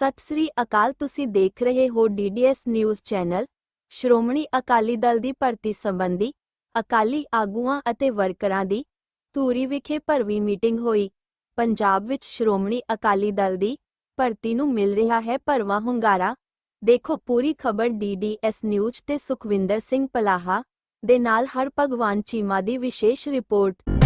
ਸਤਿ ਸ੍ਰੀ ਅਕਾਲ, ਤੁਸੀਂ ਦੇਖ ਰਹੇ ਹੋ DDS news channel. Shiromani Akali Dal ਦੀ ਭਰਤੀ ਸੰਬੰਧੀ ਅਕਾਲੀ ਆਗੂਆਂ ਅਤੇ ਵਰਕਰਾਂ ਦੀ ਧੂਰੀ ਵਿਖੇ ਭਰਵੀਂ ਮੀਟਿੰਗ ਹੋਈ। ਪੰਜਾਬ ਵਿੱਚ ਸ਼੍ਰੋਮਣੀ ਅਕਾਲੀ ਦਲ ਦੀ ਭਰਤੀ ਨੂੰ ਮਿਲ ਰਿਹਾ ਹੈ ਭਰਵਾਂ ਹੁੰਗਾਰਾ। ਦੇਖੋ ਪੂਰੀ ਖਬਰ ਡੀਡੀਐਸ ਨਿਊਜ਼ ਤੇ ਸੁਖਵਿੰਦਰ ਸਿੰਘ ਪਲਾਹਾ ਦੇ ਨਾਲ, ਹਰ ਭਗਵਾਨ ਚੀਮਾ ਦੀ ਵਿਸ਼ੇਸ਼ ਰਿਪੋਰਟ।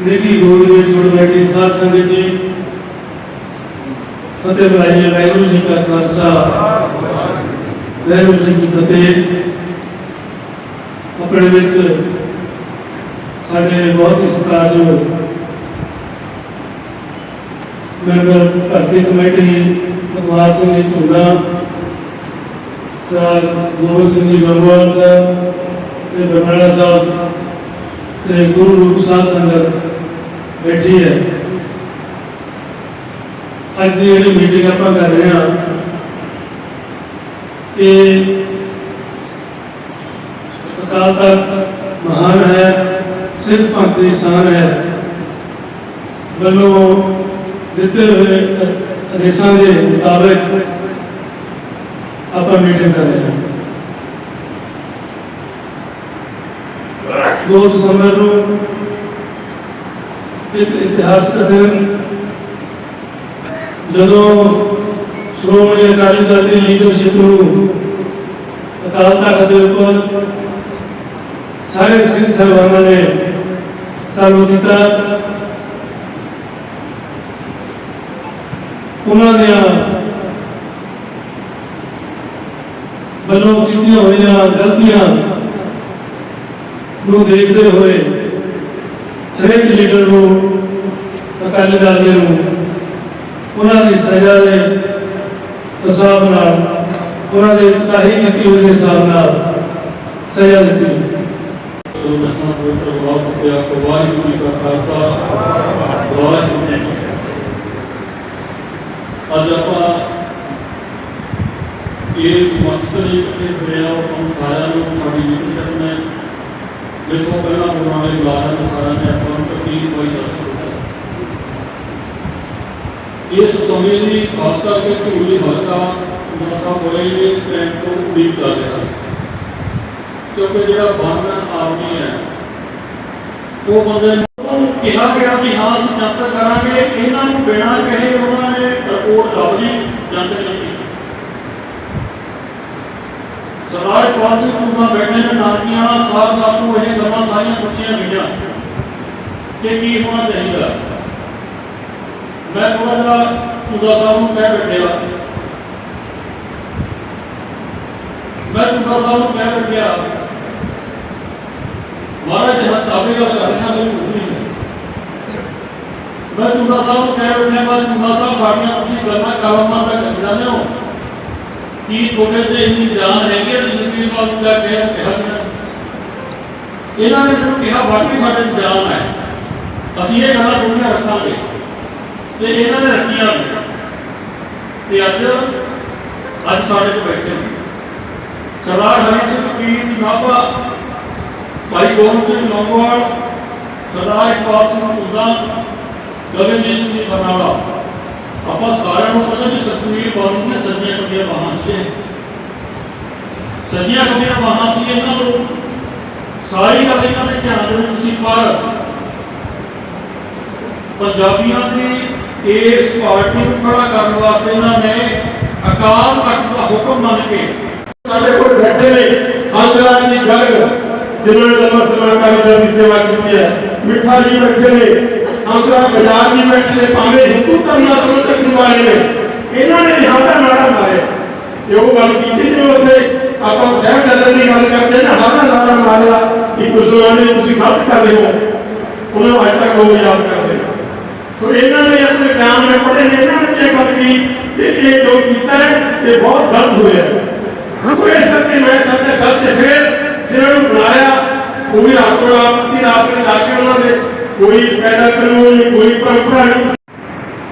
ਮੇਰੀ ਗੋਦ ਵਿੱਚ ਜੁੜ ਸਾਧ ਸੰਗਤ ਜੀ। ਫਤਿਹ ਬੁਲਾਈਏ, ਵਾਹਿਗੁਰੂ ਜੀ ਕਾ ਖਾਲਸਾ। ਵਾਹਿਗੁਰੂ ਜੀ ਕੀ ਫਤਿਹ। ਆਪਣੇ ਵਿੱਚ ਸਾਡੇ ਬਹੁਤ ਹੀ ਸਤਿਕਾਰਯੋਗ ਮੈਂਬਰ ਭਰਤੀ ਕਮੇਟੀ, ਭਗਵਾਨ ਸਿੰਘ ਜੀ ਝੁੰਡਾ ਸਰ ਗੋਬਿੰਦ ਸਿੰਘ ਜੀ ਗੰਗਵਾਲ ਸਾਹਿਬ ਤੇ ਬਰਨਾਲਾ ਸਾਹਿਬ ਤੇ ਗੁਰੂ ਰੂਪ ਸਾਧ ਸੰਗਤ। ਬੈਠੀ ਹੈ। ਅੱਜ ਦੀ ਜਿਹੜੀ ਮੀਟਿੰਗ ਆਪਾਂ ਕਰ ਰਹੇ ਹਾਂ ਇਹ ਅਕਾਲ ਤਖਤ ਮਹਾਨ ਹੈ, ਸਿੱਖ ਪੰਥ ਦੀ ਸ਼ਾਨ ਹੈ। ਵੱਲੋਂ ਦਿੱਤੇ ਹੋਏ ਆਦੇਸ਼ਾਂ ਦੇ ਮੁਤਾਬਕ ਆਪਾਂ ਮੀਟਿੰਗ ਕਰ ਰਹੇ ਹਾਂ। 2 ਦਸੰਬਰ ਨੂੰ ਇੱਕ ਇਤਿਹਾਸਕ ਦਿਨ ਜਦੋਂ ਸ਼੍ਰੋਮਣੀ ਅਕਾਲੀ ਦਲ ਦੀ ਲੀਡਰਸ਼ਿਪ ਨੂੰ ਅਕਾਲ ਤਖਤ ਦੇ ਉੱਪਰ ਸਾਰੇ ਸਿੰਘ ਸਾਹਿਬਾਨਾਂ ਨੇ ਤਾਲੂ ਕੀਤਾ, ਉਹਨਾਂ ਦੀਆਂ ਵੱਲੋਂ ਕੀਤੀਆਂ ਹੋਈਆਂ ਗਲਤੀਆਂ ਨੂੰ ਦੇਖਦੇ ਹੋਏ ਹਰੇਕ ਲੀਡਰ ਨੂੰ ਅਕਾਲੀ ਦਲ ਦੇ ਨੂੰ ਉਹਨਾਂ ਦੀ ਸਜ਼ਾ ਦੇ ਹਿਸਾਬ ਨਾਲ ਉਹਨਾਂ ਦੇ ਤਾਹੀ ਕੀਤੀ ਹੋਈ ਦੇ ਹਿਸਾਬ ਨਾਲ ਸਜ਼ਾ ਦਿੱਤੀ ਜੋ ਦਸਵਾਂ ਪਵਿੱਤਰ ਵਾਕ ਪਿਆ ਕੋ ਵਾਹਿਗੁਰੂ ਜੀ ਕਾ ਖਾਲਸਾ ਵਾਹਿਗੁਰੂ ਜੀ ਕੀ ਫਤਿਹ ਅੱਜ ਆਪਾਂ ਇਸ ਮਸਤਰੀ ਇਕੱਠੇ ਹੋਏ ਆ ਉਹ ਸਾਰਿਆਂ ਨੂੰ ਸਾਡੀ ਲੀਡਰਸ਼ਿਪ ਨੇ ਜਿੱਥੋਂ ਪਹਿਲਾਂ ਪੁਰਾਣੇ ਬੁਲਾਰਿਆਂ ਨੇ ਸਾਰਿਆਂ ਨੇ ਆਪਾਂ ਨੂੰ ਤਰਤੀਬ ਕੋਈ ਦੱਸ ਦਿੱਤਾ ਇਸ ਸਮੇਂ ਦੀ ਖਾਸ ਕਰਕੇ ਝੂਲੀ ਹਲਕਾ ਮਸਾ ਬੜੇ ਨੇ ਟਾਈਮ ਤੋਂ ਉਡੀਕ ਕਰ ਰਿਹਾ ਹੈ ਕਿਉਂਕਿ ਜਿਹੜਾ ਬੰਨ ਆਰਮੀ ਹੈ ਉਹ ਬੰਦੇ ਨੂੰ ਕਿਹਾ ਗਿਆ ਵੀ ਹਾਂ ਅਸੀਂ ਜਨਤਕ ਕਰਾਂਗੇ ਇਹਨਾਂ ਨੂੰ ਬਿਨਾਂ ਕਹੇ ਉਹਨਾਂ ਨੇ ਰਿਪੋਰਟ ਲੱਭ ਲਈ ਜਨਤਕ ਨਹੀਂ ਕੀਤੀ ਸਰਦਾਰ ਇਕਬਾਲ ਸਿੰਘ ਕੁੰਦਾ ਬੈਠੇ ਨੇ ਨਾਨਕੀਆਂ ਸਾਹਿਬ ਸਾਹਿਬ ਨੂੰ ਇਹ ਗੱਲਾਂ ਸਾਰੀਆਂ ਪੁੱਛੀਆਂ ਗਈਆਂ ਕਿ ਕੀ ਹੋਣਾ ਚਾਹੀਦਾ ਮੈਂ ਥੋੜਾ ਜਿਹਾ ਕੁੰਦਾ ਸਾਹਿਬ ਨੂੰ ਕਹਿ ਬੈਠਿਆ ਮੈਂ ਕੁੰਦਾ ਸਾਹਿਬ ਨੂੰ ਕਹਿ ਬੈਠਿਆ ਮਹਾਰਾਜ ਜੀ ਹੱਥ ਆਪੇ ਗੱਲ ਕਰ ਰਹੇ ਹਾਂ ਮੈਨੂੰ ਕੁਝ ਨਹੀਂ ਹੈ। ਮੈਂ ਚੁੰਦਾ ਸਾਹਿਬ ਨੂੰ ਕਹਿ ਬੈਠਿਆ ਮੈਂ ਚੁੰਦਾ ਸਾਹਿਬ ਸਾਡੀਆਂ ਤੁਸੀਂ ਗੱਲਾਂ ਕਾਲਮਾਂ ਦਾ ਕਰ ਜਾਂਦੇ ਹੋ ਕੀ ਤੁਹਾਡੇ ਤੇ ਇੰਨੀ ਜਾਨ ਹੈਗੀ ਹੈ ਤੁਸੀਂ ਵੀ ਬਾਤ ਦਾ ਕਹਿ ਕਿਹਾ ਸੀ ਨਾ। ਇਹਨਾਂ ਨੇ ਮੈਨੂੰ ਕਿਹਾ ਵਾਕਈ ਸਾਡੇ 'ਚ ਜਾਨ ਹੈ ਅਸੀਂ ਇਹ ਗੱਲਾਂ ਦੁਨੀਆ ਰੱਖਾਂਗੇ ਤੇ ਇਹਨਾਂ ਨੇ ਰੱਖੀਆਂ ਤੇ ਅੱਜ ਅੱਜ ਸਾਡੇ ਕੋਲ ਬੈਠੇ ਨੇ। ਸਰਦਾਰ ਹਰੀ ਸਿੰਘ ਪੀਰ ਨਾਭਾ ਭਾਈ ਗੋਬਿੰਦ ਸਿੰਘ ਲੌਂਗੋਵਾਲ, ਸਰਦਾਰ ਇਕਬਾਲ ਸਿੰਘ ਮੁੱਦਾ, ਗਗਨਜੀਤ ਸਿੰਘ ਬਰਨਾਲਾ। ਆਪਾਂ ਸਾਰਿਆਂ ਨੂੰ ਪਤਾ ਵੀ ਸਤਵੀਰ ਬਾਬੂ ਦੀਆਂ ਸੱਜੀਆਂ ਖੱਬੀਆਂ ਬਾਹਾਂ ਸੀ ਸੱਜੀਆਂ ਖੱਬੀਆਂ ਬਾਹਾਂ ਸੀ, ਇਹਨਾਂ ਨੂੰ ਸਾਰੀ ਗੱਲ ਇਹਨਾਂ ਦੇ ਧਿਆਨ ਦੇ ਵਿੱਚ ਸੀ, ਪਰ ਪੰਜਾਬੀਆਂ ਦੀ ਇਸ ਪਾਰਟੀ ਨੂੰ ਖੜਾ ਕਰਨ ਵਾਸਤੇ ਇਹਨਾਂ ਨੇ ਅਕਾਲ ਤਖਤ ਦਾ ਹੁਕਮ ਮੰਨ ਕੇ ਸਾਡੇ ਕੋਲ ਬੈਠੇ ਨੇ ਹੰਸਰਾਜ ਜੀ ਗਰਗ ਜਿਨ੍ਹਾਂ ਨੇ ਲੰਮਾ ਸਮਾਂ ਕਾਲੀ ਦੀ ਸੇਵਾ ਕੀਤੀ ਹੈ। ਮਿੱਠਾ ਜੀ ਬੈਠੇ ਨੇ ਹੰਸਰਾਜ ਬਜਾਰ ਜੀ ਬੈਠੇ ਨੇ, ਭਾਵੇਂ ਹਿੰਦੂ ਧਰਮ ਨਾਲ ਸੰਬੰਧ ਵਾਲੇ ਨੇ, ਇਹਨਾਂ ਨੇ ਨਿਹਾਦਾ ਨਾਰਾ ਮਾਰਿਆ। ਤੇ ਉਹ ਗੱਲ ਕੀਤੀ ਜਿਵੇਂ ਉੱਥੇ ਆਪਾਂ ਸਹਿਬ ਜਦਰ ਦੀ ਗੱਲ ਕਰਦੇ ਨੇ ਹਾਦਾ ਨਾਰਾ ਮਾਰਿਆ ਕਿ ਮੁਸਲਮਾਨ ਤੁਸੀਂ ਗਲਤ ਕਰ ਰਹੇ ਹੋ। ਉਹਨਾਂ ਨੂੰ ਅੱਜ ਤੱਕ ਲੋਕ ਯਾਦ ਕਰਦੇ। ਸੋ ਇਹਨਾਂ ਨੇ ਆਪਣੇ ਬਿਆਨ ਵਿੱਚ ਪੜ੍ਹੇ ਨੇ, ਇਹਨਾਂ ਨੇ ਇਹ ਗੱਲ ਕੀ ਇਹ ਜੋ ਕੀਤਾ ਹੈ, ਇਹ ਬਹੁਤ ਗਲਤ ਹੋਇਆ ਸੋ ਇਸ ਕਰਕੇ ਮੈਂ ਸੱਚ ਗਲਤ ਫਿਰ ਜਿਹਨਾਂ ਨੂੰ ਬਣਾਇਆ ਕੋਈ ਆਪਣਾ ਆਪਣੀ ਆਪ ਨੇ ਉਹਨਾਂ ਨੇ ਕੋਈ ਪੈਦਾ ਕਾਨੂੰਨ ਕੋਈ ਪਰੰਪਰਾ ਨਹੀਂ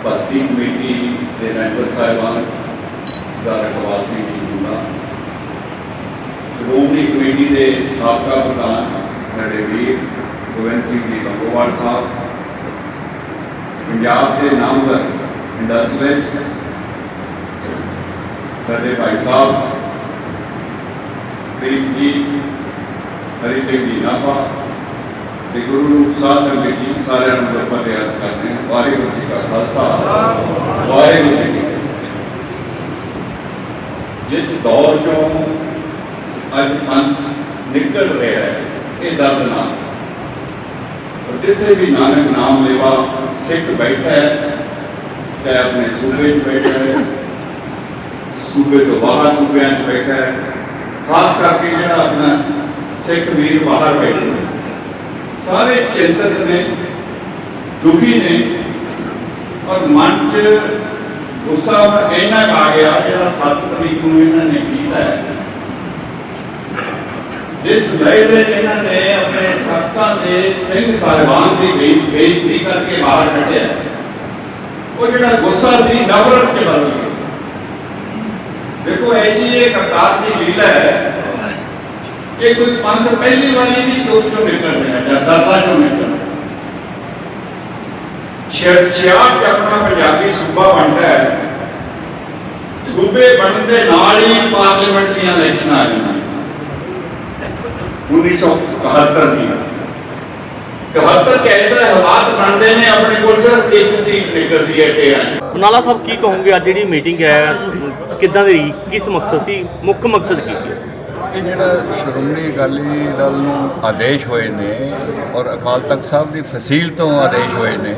ਭਰਤੀ ਕਮੇਟੀ ਦੇ ਮੈਂਬਰ ਸਾਹਿਬਾਨ, ਸਰਦਾਰ ਇਕਬਾਲ ਸਿੰਘ ਜੀ ਹੁੰਦਾ ਸ਼੍ਰੋਮਣੀ ਕਮੇਟੀ ਦੇ ਸਾਬਕਾ ਪ੍ਰਧਾਨ ਸਾਡੇ ਵੀਰ ਗੋਬਿੰਦ ਸਿੰਘ ਜੀ ਲੰਗੋਵਾਲ ਸਾਹਿਬ ਪੰਜਾਬ ਦੇ ਨਾਮਵਰ ਇੰਡਸਟਰੀਅਲਿਸਟ ਸਾਡੇ ਭਾਈ ਸਾਹਿਬ, ਪ੍ਰੀਤ ਜੀ, ਹਰੀ ਸਿੰਘ ਜੀ ਨਾਭਾ ਤੇ ਗੁਰੂ ਨੂੰ ਸਾਧ ਸੰਗਤ ਜੀ ਸਾਰਿਆਂ ਨੂੰ ਵਰਪਾ ਤੇ ਅਰਜ਼ ਕਰਦੇ ਹਾਂ। ਵਾਹਿਗੁਰੂ ਜੀ ਕਾ ਖਾਲਸਾ। ਵਾਹਿਗੁਰੂ ਜੀ ਕੀ ਫਤਿਹ। ਜਿਸ ਦੌਰ ਚੋਂ ਅੱਜ ਪੰਥ ਨਿਕਲ ਰਿਹਾ ਹੈ ਇਹ ਦਰਦਨਾਕ ਔਰ ਜਿੱਥੇ ਵੀ ਨਾਨਕ ਨਾਮ ਲੈਵਾ ਸਿੱਖ ਬੈਠਾ ਹੈ, ਚਾਹੇ ਆਪਣੇ ਸੂਬੇ 'ਚ ਬੈਠਾ ਹੈ, ਸੂਬੇ ਤੋਂ ਬਾਹਰ ਸੂਬਿਆਂ 'ਚ ਬੈਠਾ ਹੈ, ਖਾਸ ਕਰਕੇ ਜਿਹੜਾ ਆਪਣਾ ਸਿੱਖ ਵੀਰ ਬਾਹਰ ਬੈਠੇ ਨੇ। ਸਾਰੇ ਚਿੰਤਤ ਨੇ, ਦੁਖੀ ਨੇ ਔਰ ਮਨ 'ਚ ਗੁੱਸਾ ਇੰਨਾ ਕੁ ਆ ਗਿਆ, ਜਿਹੜਾ 7 ਤਰੀਕ ਨੂੰ ਇਹਨਾਂ ਨੇ ਕੀਤਾ ਹੈ। ਜਿਸ ਵੇਲੇ ਇਹਨਾਂ ਨੇ ਆਪਣੇ ਤਖਤਾਂ ਦੇ ਸਿੰਘ ਸਾਹਿਬਾਨ ਦੀ ਬੇ- ਬੇਇੱਜ਼ਤੀ ਕਰਕੇ ਬਾਹਰ ਕੱਢਿਆ, ਉਹ ਜਿਹੜਾ ਗੁੱਸਾ ਸੀ, ਨਫ਼ਰਤ 'ਚ ਬਦਲ ਗਿਆ। ਦੇਖੋ, ਐਸੀ ਇਹ ਕਰਤਾਰ ਦੀ ਲੀਲਾ ਹੈ ਕਿ ਕੋਈ ਪੰਥ ਪਹਿਲੀ ਵਾਰੀ ਨਹੀਂ ਦੋਸਤ ਚੋਂ ਨਿਕਲ ਰਿਹਾ ਜਾਂ ਦਾਦਾ ਚੋਂ ਨਿਕਲ ਰਿਹਾ। ਛਿਆਟ ਚ ਆਪਣਾ ਪੰਜਾਬੀ ਸੂਬਾ ਬਣਦਾ ਹੈ। ਸੂਬੇ ਬਣਨ ਦੇ ਨਾਲ ਹੀ ਪਾਰਲੀਮੈਂਟ ਦੀਆਂ ਇਲੈਕਸ਼ਨਾਂ ਆ ਗਈਆਂ 1971 ਦੀਆਂ 71 ਚ ਐਸੇ ਹਾਲਾਤ ਬਣਦੇ ਨੇ ਆਪਣੇ ਕੋਲ ਸਿਰਫ ਇੱਕ ਸੀਟ ਨਿਕਲਦੀ ਹੈ ਟੇਰਾਂ ਨਾਲਾ ਸਾਹਿਬ ਕੀ ਕਹੋਗੇ ਅੱਜ ਜਿਹੜੀ ਮੀਟਿੰਗ ਹੈ ਕਿੱਦਾਂ ਦੀ ਰਹੀ ਕਿਸ ਮਕਸਦ ਸੀ ਮੁੱਖ ਮਕਸਦ ਕੀ ਸੀ ਇਹ ਜਿਹੜਾ ਸ਼੍ਰੋਮਣੀ ਅਕਾਲੀ ਦਲ ਨੂੰ ਆਦੇਸ਼ ਹੋਏ ਨੇ ਔਰ ਅਕਾਲ ਤਖਤ ਸਾਹਿਬ ਦੀ ਫਸੀਲ ਤੋਂ ਆਦੇਸ਼ ਹੋਏ ਨੇ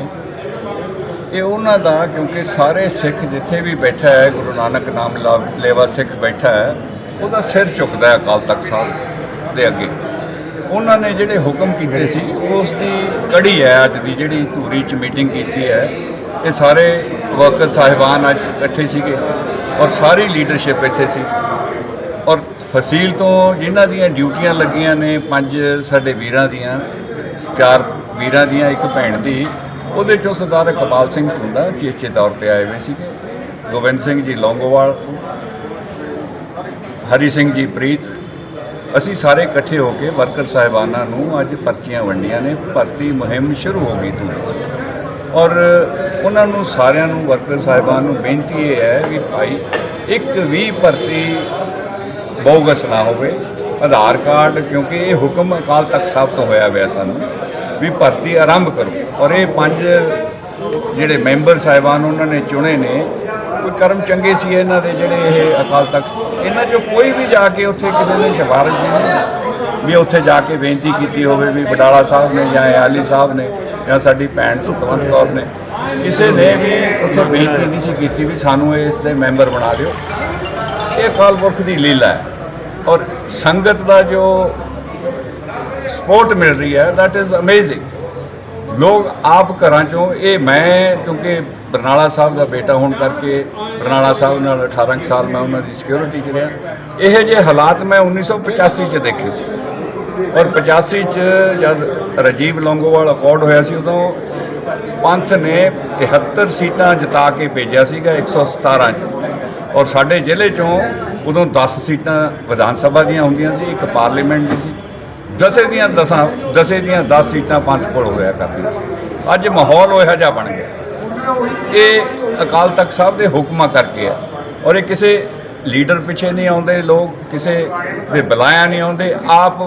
ਇਹ ਉਹਨਾਂ ਦਾ ਕਿਉਂਕਿ ਸਾਰੇ ਸਿੱਖ ਜਿੱਥੇ ਵੀ ਬੈਠਾ ਹੈ ਗੁਰੂ ਨਾਨਕ ਨਾਮ ਲੇਵਾ ਸਿੱਖ ਬੈਠਾ ਹੈ ਉਹਦਾ ਸਿਰ ਝੁਕਦਾ ਹੈ ਅਕਾਲ ਤਖਤ ਸਾਹਿਬ। ਦੇ ਅੱਗੇ। ਉਹਨਾਂ ਨੇ ਜਿਹੜੇ ਹੁਕਮ ਕੀਤੇ ਸੀ, ਉਸ ਦੀ ਕੜੀ ਹੈ ਅੱਜ ਦੀ ਜਿਹੜੀ ਧੂਰੀ ਚ ਮੀਟਿੰਗ ਕੀਤੀ ਹੈ। ਇਹ ਸਾਰੇ ਵਰਕਰ ਸਾਹਿਬਾਨ ਅੱਜ ਇਕੱਠੇ ਸੀਗੇ ਔਰ ਸਾਰੀ ਲੀਡਰਸ਼ਿਪ ਇੱਥੇ ਸੀ। ਔਰ ਫਸੀਲ ਤੋਂ ਜਿਨ੍ਹਾਂ ਦੀਆਂ ਡਿਊਟੀਆਂ ਲੱਗੀਆਂ ਨੇ, ਪੰਜ ਸਾਡੇ ਵੀਰਾਂ ਦੀਆਂ, ਚਾਰ ਵੀਰਾਂ ਦੀਆਂ, ਇੱਕ ਭੈਣ ਦੀ, ਉਹਦੇ ਚੋਂ ਸਰਦਾਰ ਕਪਾਲ ਸਿੰਘ ਟੁੰਡਾ ਚੇਚੇ ਤੌਰ ਤੇ ਆਏ ਹੋਏ ਸੀਗੇ। ਗੋਬਿੰਦ ਸਿੰਘ ਜੀ ਲੌਂਗੋਵਾਲ, ਹਰੀ ਸਿੰਘ ਜੀ ਪ੍ਰੀਤ ਅਸੀਂ ਸਾਰੇ ਇਕੱਠੇ ਹੋ ਕੇ ਵਰਕਰ ਸਾਹਿਬਾਨਾਂ ਨੂੰ ਅੱਜ ਪਰਚੀਆਂ ਵੰਡੀਆਂ ਨੇ, ਭਰਤੀ ਮੁਹਿੰਮ ਸ਼ੁਰੂ ਹੋ ਗਈ ਤੂੰ ਔਰ ਉਹਨਾਂ ਨੂੰ ਸਾਰਿਆਂ ਨੂੰ, ਵਰਕਰ ਸਾਹਿਬਾਨ ਨੂੰ ਬੇਨਤੀ ਇਹ ਹੈ ਕਿ ਭਾਈ, ਇੱਕ ਵੀ ਭਰਤੀ ਬੋਗਸ ਨਾ ਹੋਵੇ। ਆਧਾਰ ਕਾਰਡ, ਕਿਉਂਕਿ ਇਹ ਹੁਕਮ ਅਕਾਲ ਤਖਤ ਸਾਹਿਬ ਤੋਂ ਹੋਇਆ ਹੋਇਆ ਸਾਨੂੰ ਵੀ ਭਰਤੀ ਆਰੰਭ ਕਰੋ। ਔਰ ਇਹ ਪੰਜ ਜਿਹੜੇ ਮੈਂਬਰ ਸਾਹਿਬਾਨ ਉਹਨਾਂ ਨੇ ਚੁਣੇ ਨੇ ਕੋਈ ਕਰਮ ਚੰਗੇ ਸੀ ਇਹਨਾਂ ਦੇ ਜਿਹੜੇ ਇਹ ਅਕਾਲ ਤਖਤ ਇਹਨਾਂ ਚੋਂ ਕੋਈ ਵੀ ਜਾ ਕੇ ਉੱਥੇ ਕਿਸੇ ਨੇ ਸਿਫਾਰਿਸ਼ ਨਹੀਂ ਵੀ ਉੱਥੇ ਜਾ ਕੇ ਬੇਨਤੀ ਕੀਤੀ ਹੋਵੇ ਵੀ ਬਡਾਲਾ ਸਾਹਿਬ ਨੇ ਜਾਂ ਆਲੀ ਸਾਹਿਬ ਨੇ ਜਾਂ ਸਾਡੀ ਭੈਣ ਸਤਵੰਤ ਕੌਰ ਨੇ, ਕਿਸੇ ਨੇ ਵੀ ਉੱਥੇ ਬੇਨਤੀ ਨਹੀਂ ਸੀ ਕੀਤੀ ਵੀ ਸਾਨੂੰ ਇਸ ਦੇ ਮੈਂਬਰ ਬਣਾ ਦਿਓ। ਇਹ ਅਕਾਲ ਪੁਰਖ ਦੀ ਲੀਲਾ ਹੈ। ਔਰ ਸੰਗਤ ਦਾ ਜੋ ਸਪੋਰਟ ਮਿਲ ਰਹੀ ਹੈ ਦੈਟ ਇਜ਼ ਅਮੇਜ਼ਿੰਗ ਲੋਕ ਆਪ ਘਰਾਂ ਚੋਂ ਇਹ ਮੈਂ ਕਿਉਂਕਿ ਬਰਨਾਲਾ ਸਾਹਿਬ ਦਾ ਬੇਟਾ ਹੋਣ ਕਰਕੇ ਬਰਨਾਲਾ ਸਾਹਿਬ ਨਾਲ 18 ਕੁ ਸਾਲ ਮੈਂ ਉਹਨਾਂ ਦੀ ਸਿਕਿਉਰਿਟੀ 'ਚ ਰਿਹਾ। ਇਹ ਜਿਹੇ ਹਾਲਾਤ ਮੈਂ 1985 'ਚ ਦੇਖੇ ਸੀ। ਔਰ 85 'ਚ ਜਦ ਰਾਜੀਵ ਲੌਂਗੋਵਾਲ ਅਕੋਰਡ ਹੋਇਆ ਸੀ, ਉਦੋਂ ਪੰਥ ਨੇ 73 ਸੀਟਾਂ ਜਿਤਾ ਕੇ ਭੇਜਿਆ ਸੀਗਾ 117 'ਚ। ਔਰ ਸਾਡੇ ਜ਼ਿਲ੍ਹੇ ਚੋਂ ਉਦੋਂ 10 ਸੀਟਾਂ ਵਿਧਾਨ ਸਭਾ ਦੀਆਂ ਹੁੰਦੀਆਂ ਸੀ, ਇੱਕ ਪਾਰਲੀਮੈਂਟ ਦੀ ਸੀ। ਦਸੇ ਦੀਆਂ ਦਸਾਂ, ਦਸੇ ਦੀਆਂ 10 ਸੀਟਾਂ ਪੰਥ ਕੋਲ ਹੋਇਆ ਕਰਦੀਆਂ ਸੀ। ਅੱਜ ਮਾਹੌਲ ਉਹ ਇਹੋ ਜਿਹਾ ਬਣ ਗਿਆ। ਇਹ ਅਕਾਲ ਤਖਤ ਸਾਹਿਬ ਦੇ ਹੁਕਮਾਂ ਕਰਕੇ ਆ ਔਰ ਇਹ ਕਿਸੇ ਲੀਡਰ ਪਿੱਛੇ ਨਹੀਂ ਆਉਂਦੇ ਲੋਕ ਕਿਸੇ ਦੇ ਬੁਲਾਇਆ ਨਹੀਂ ਆਉਂਦੇ ਆਪ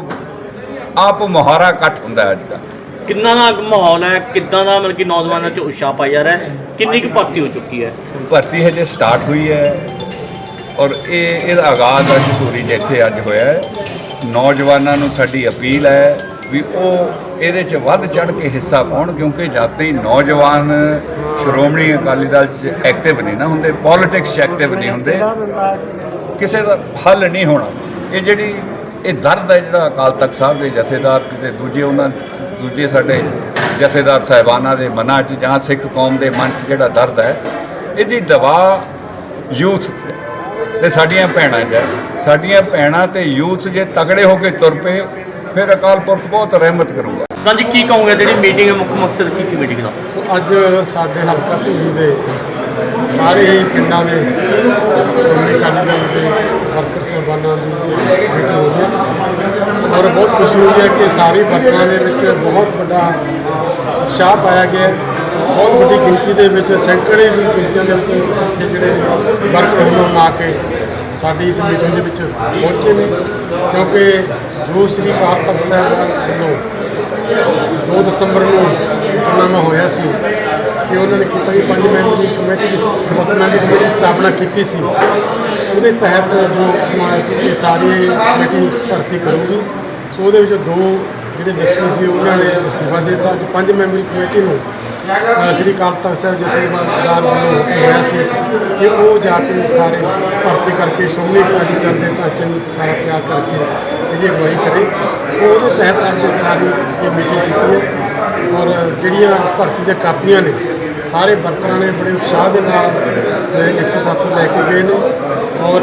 ਆਪ ਮੁਹਾਰਾ ਇਕੱਠ ਹੁੰਦਾ ਅੱਜ ਦਾ। ਕਿੰਨਾ ਦਾ ਮਾਹੌਲ ਹੈ ਕਿੱਦਾਂ ਦਾ ਮਤਲਬ ਕਿ ਨੌਜਵਾਨਾਂ 'ਚ ਉਤਸ਼ਾਹ ਪਾਇਆ ਜਾ ਰਿਹਾ ਹੈ? ਕਿੰਨੀ ਕੁ ਭਰਤੀ ਹੋ ਚੁੱਕੀ ਹੈ? ਭਰਤੀ ਹਜੇ ਸਟਾਰਟ ਹੋਈ ਹੈ ਔਰ ਇਹ ਇਹਦਾ ਆਗਾਜ਼ ਅੱਜ ਪੂਰੀ ਜਿੱਥੇ ਅੱਜ ਹੋਇਆ ਹੈ। ਨੌਜਵਾਨਾਂ ਨੂੰ ਸਾਡੀ ਅਪੀਲ ਹੈ ਵੀ ਉਹ ਇਹਦੇ 'ਚ ਵੱਧ ਚੜ ਕੇ ਹਿੱਸਾ ਪਾਉਣ, ਕਿਉਂਕਿ ਜਦ ਹੀ ਨੌਜਵਾਨ ਸ਼੍ਰੋਮਣੀ ਅਕਾਲੀ ਦਲ 'ਚ ਐਕਟਿਵ ਨਹੀਂ ਨਾ ਹੁੰਦੇ ਪੋਲਿਟਿਕਸ 'ਚ ਐਕਟਿਵ ਨਹੀਂ ਹੁੰਦੇ। ਕਿਸੇ ਦਾ ਹੱਲ ਨਹੀਂ ਹੋਣਾ। ਇਹ ਜਿਹੜੀ, ਇਹ ਦਰਦ ਹੈ ਜਿਹੜਾ ਅਕਾਲ ਤਖਤ ਸਾਹਿਬ ਦੇ ਜਥੇਦਾਰ ਤੇ ਦੂਜੇ ਉਹਨਾਂ, ਦੂਜੇ ਸਾਡੇ ਜਥੇਦਾਰ ਸਾਹਿਬਾਨਾਂ ਦੇ ਮਨਾਂ 'ਚ ਜਾਂ ਸਿੱਖ ਕੌਮ ਦੇ ਮਨ 'ਚ ਜਿਹੜਾ ਦਰਦ ਹੈ, ਇਹਦੀ ਦਵਾ ਯੂਥ ਤੇ ਸਾਡੀਆਂ ਭੈਣਾਂ 'ਚ ਸਾਡੀਆਂ ਭੈਣਾਂ ਤੇ ਯੂਥ ਜੇ ਤਗੜੇ ਹੋ ਕੇ ਤੁਰ ਪਏ ਫਿਰ ਅਕਾਲ ਪੁਰਖ ਬਹੁਤ ਰਹਿਮਤ ਕਰੂਗਾ। ਹਾਂਜੀ ਕੀ ਕਹੋਗੇ ਜਿਹੜੀ ਮੀਟਿੰਗ ਹੈ ਮੁੱਖ ਮਕਸਦ ਕੀ ਸੀ ਮੀਟਿੰਗ ਦਾ? ਸੋ ਅੱਜ ਸਾਡੇ ਹਲਕਾ ਧੂਰੀ ਦੇ ਸਾਰੇ ਹੀ ਪਿੰਡਾਂ ਦੇ ਸ਼੍ਰੋਮਣੀ ਅਕਾਲੀ ਦਲ ਦੇ ਵਰਕਰ ਸਾਹਿਬਾਨਾਂ ਦੀ ਮੀਟਿੰਗ ਹੋਈ ਹੈ। ਔਰ ਬਹੁਤ ਖੁਸ਼ੀ ਹੋਈ ਹੈ ਕਿ ਸਾਰੇ ਵਰਕਰਾਂ ਦੇ ਵਿੱਚ ਬਹੁਤ ਵੱਡਾ ਉਤਸ਼ਾਹ ਪਾਇਆ ਗਿਆ ਬਹੁਤ ਵੱਡੀ ਗਿਣਤੀ ਦੇ ਵਿੱਚ ਸੈਂਕੜੇ ਦੀ ਗਿਣਤੀਆਂ ਦੇ ਵਿੱਚ ਇੱਥੇ ਜਿਹੜੇ ਵਰਕਰ ਹੁਣ ਆ ਕੇ ਸਾਡੀ ਇਸ ਮੀਟਿੰਗ ਦੇ ਵਿੱਚ ਪਹੁੰਚੇ ਨੇ, ਕਿਉਂਕਿ ਜੋ ਸ੍ਰੀ ਅਕਾਲ ਤਖਤ ਸਾਹਿਬ ਵੱਲੋਂ 2 ਦਸੰਬਰ ਨੂੰ ਹੁਕਮਨਾਮਾ ਹੋਇਆ ਸੀ ਕਿ ਉਹਨਾਂ ਨੇ ਕੀਤਾ ਕਿ ਪੰਜ ਮੈਂਬਰੀ ਕਮੇਟੀ ਦੀ ਸੱਤ ਮੈਂਬਰੀ ਕਮੇਟੀ ਸਥਾਪਨਾ ਕੀਤੀ ਸੀ। ਉਹਦੇ ਤਹਿਤ ਜੋ ਹੁਕਮਾਇਆ ਸੀ ਕਿ ਸਾਰੀ ਕਮੇਟੀ ਭਰਤੀ ਕਰੂਗੀ। ਸੋ ਉਹਦੇ ਵਿੱਚ ਦੋ ਜਿਹੜੇ ਵਿਅਕਤੀ ਸੀ, ਉਹਨਾਂ ਨੇ ਅਸਤੀਫਾ ਦਿੱਤਾ। ਅੱਜ ਪੰਜ ਮੈਂਬਰੀ ਕਮੇਟੀ ਨੂੰ ਸ੍ਰੀ ਅਕਾਲ ਤਖਤ ਸਾਹਿਬ ਜਥੇਦਾਰ ਵੱਲੋਂ ਹੋਇਆ ਸੀ ਕਿ ਉਹ ਜਾ ਕੇ ਸਾਰੇ ਭਰਤੀ ਕਰਕੇ ਸ਼੍ਰੋਮਣੀ ਅਕਾਲੀ ਦਲ ਦੇ ਢਾਂਚੇ ਨੂੰ ਸਾਰਾ ਤਿਆਰ ਕਰਕੇ ਜਿਹੜੀ ਅਗਵਾਈ ਕਰੇ। ਉਹਦੇ ਤਹਿਤ ਅੱਜ ਸਾਰੀ ਇਹ ਮੀਟਿੰਗ ਕੀਤੀ ਹੈ ਔਰ ਜਿਹੜੀਆਂ ਭਰਤੀ ਦੇ ਕਾਪੀਆਂ ਨੇ ਸਾਰੇ ਵਰਕਰਾਂ ਨੇ ਬੜੇ ਉਤਸ਼ਾਹ ਦੇ ਨਾਲ ਅ, 107 ਲੈ ਕੇ ਗਏ ਨੇ ਔਰ